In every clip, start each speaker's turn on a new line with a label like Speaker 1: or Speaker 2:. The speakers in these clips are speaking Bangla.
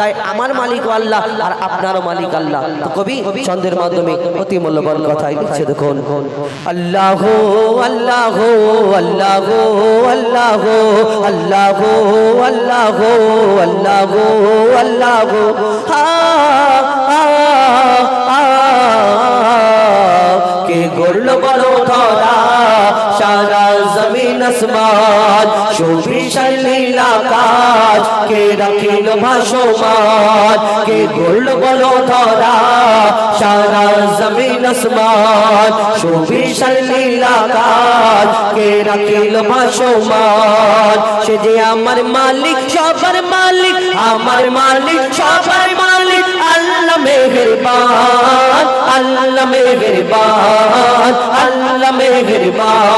Speaker 1: তাই আমার মালিক আল্লাহ আর আপনারও মালিক আল্লাহ। তো কবি, ছন্দের মাধ্যমে অতি মূল্যবান কথাই লিখছে, দেখুন। আল্লাহ আল্লাহ আল্লাহ আল্লাহ আল্লাহ আল্লাহ আল্লাহ আল্লাহ কে গড়ল বড় ধরা, সারা জমিন আসমান। সুবিশাল নীলাকাশ কে রাখিল ভাসমান কে গড়ল বড় ধরা? সারা জমিন আসমান। সুবিশাল নীলাকাশ কে রাখিল ভাসমান সে যে আমার মালিক, সবার মালিক, আমার মালিক, সবার মালিক। আল্লাহ মেহেরবান আল্লাহ মেহেরবান আল্লাহ মেহেরবান।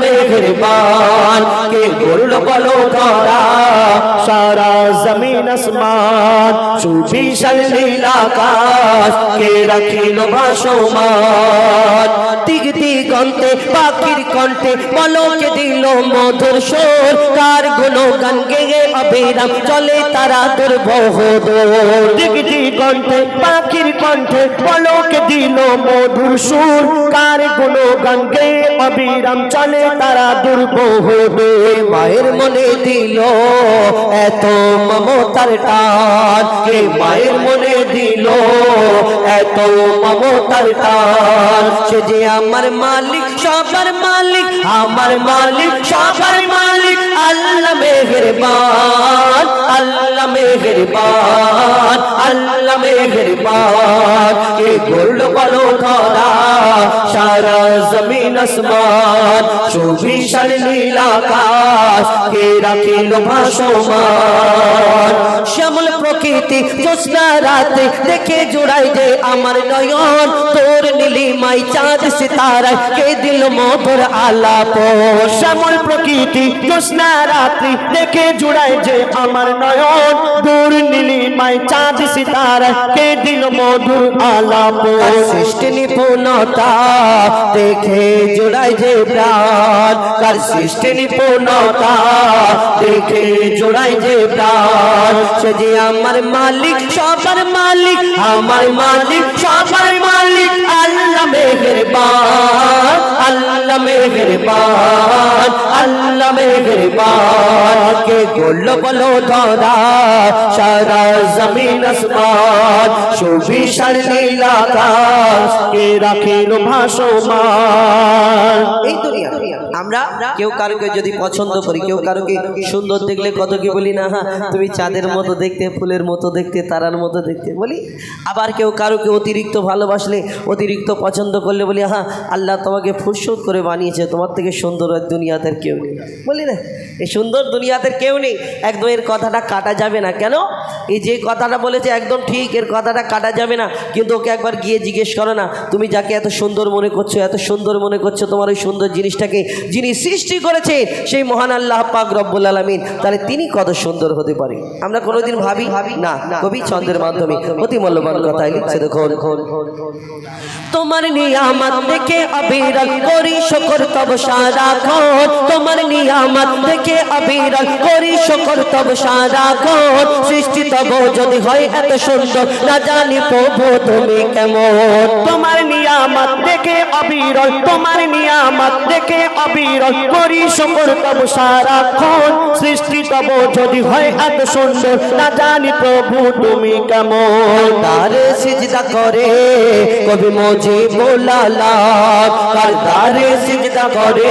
Speaker 1: মেহেরবান কে বলল বলো ধরা সারা জমিন আসমান, সুবিশাল কে রাখিল ভাসমান? পাখির কণ্ঠে বলকে দিল মধুর সোর, কারগুলো গান গেয়ে অবিরাম চলে তারা দিগন্তে পাখির কণ্ঠে বলকে দিল মধুর সুর। কার গেয়ে অবিরাম চলে তারা মায়ের মনে দিল এত মমতার টান। কে মায়ের মনে দিল এত মমতার টান। সে যে আমার মালিক সবার মালিক আমার মালিক সবার মালিক। আল্লাহ মেহেরবান আল্লাহ মেহেরবান আল্লাহ মেহেরবান। কে গোল্ড বলো ধরা সারা জমিন আসমান সুবিশাল নীলাকাশ, কে রাখিল ভাসমান? শ্যামল প্রকৃতি জ্যোৎস্না রাতে দেখে জোড়াই যে আমার নয়ন। তোর নীলিমাই চাঁদ সিতারায় কে দিল মধুর আলাপ? শ্যামল প্রকৃতি জ্যোৎস্না রাত্রি দেখে জোড়াই যে আমার নয়ন। নীলিমাই চাঁদ সিতারায় কে দিল মধুর আলাপ? সৃষ্টি নিপুণতা, দেখে জোড়াই যে প্রাণ। কার সৃষ্টি নিপুণতা, দেখে জোড়াই যে প্রাণ। সে যে আমার মালিক, সবার মালিক, আমার মালিক, সবার মালিক, আল্লাহ মেহেরবান আল্লাহ মেহেরবান। সারা জমিন আসমান, সুবিশাল কে রাখিল ভাসমান। এই দুনিয়া, আমরা কেউ কারোকে যদি পছন্দ করি, কেউ কারোকে সুন্দর দেখলে কত কি বলি না হ্যাঁ? তুমি চাঁদের মতো দেখতে, ফুলের মতো দেখতে, তারার মতো দেখতে বলি। আবার কেউ কারোকে অতিরিক্ত ভালোবাসলে, অতিরিক্ত পছন্দ করলে বলি হ্যাঁ আল্লাহ তোমাকে ফুরসত করে বানিয়েছে, তোমার থেকে সুন্দর দুনিয়াতে কেউ নেই। বলি না, এই সুন্দর দুনিয়াতে কেউ নেই, একদম এর কথাটা কাটা যাবে না। কেন? এই যে কথাটা বলেছে, একদম ঠিক, এর কথাটা কাটা যাবে না। কিন্তু ওকে একবার গিয়ে জিজ্ঞেস করো না, তুমি যাকে এত সুন্দর মনে করছ, এত সুন্দর মনে করছ, তোমার ওই সুন্দর জিনিসটাকে যিনি সৃষ্টি করেছে, সেই মহান আল্লাহ পাক রব্বুল আলমিন, তাহলে তিনি কত সুন্দর হতে পারে? আমরা কোনোদিন ভাবি? ভাবি না, কবি ছন্দের মাধ্যমে, অতি মূল্যবান কথাই লিখছে, দেখুন। তোমার নিয়ামত দেখে অবিরল করি, শকর তব সারাক্ষণ তোমার নিয়ামত দেখে অবিরল করি শকর তব সারাক্ষণ সৃষ্টি তব যদি হয় এত সুন্দর। না জানি প্রভু তুমি কেমন।
Speaker 2: তোমার নিয়ামত দেখে অবিরল তোমার নিয়ামত দেখে অবিরল করি শকর তব সারাক্ষণ সৃষ্টি তব যদি হয় এত সুন্দর। না জানি প্রভু তুমি কেমন।
Speaker 1: তারে সিজদা করে কবি মজি বোলালা তারে সিজদা করে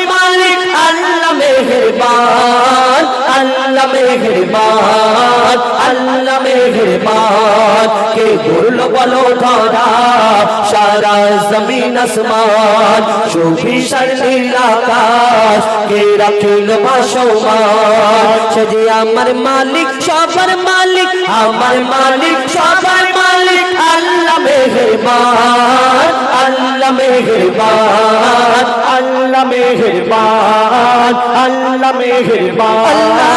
Speaker 1: মেহেরবান, আল্লাহ মেহেরবান আল্লাহ মেহেরবান। কে করল বলো ধরা, সারা জমিন আসমান সুবিশাল নীল আকাশ, কে রাখিল বাসমান সে আমার মালিক, সবার মালিক, আমার মালিক, সবার মালিক, আল্লাহ মেহেরবান আল্লাহ মেহেরবান, আল্লাহ মেহেরবান।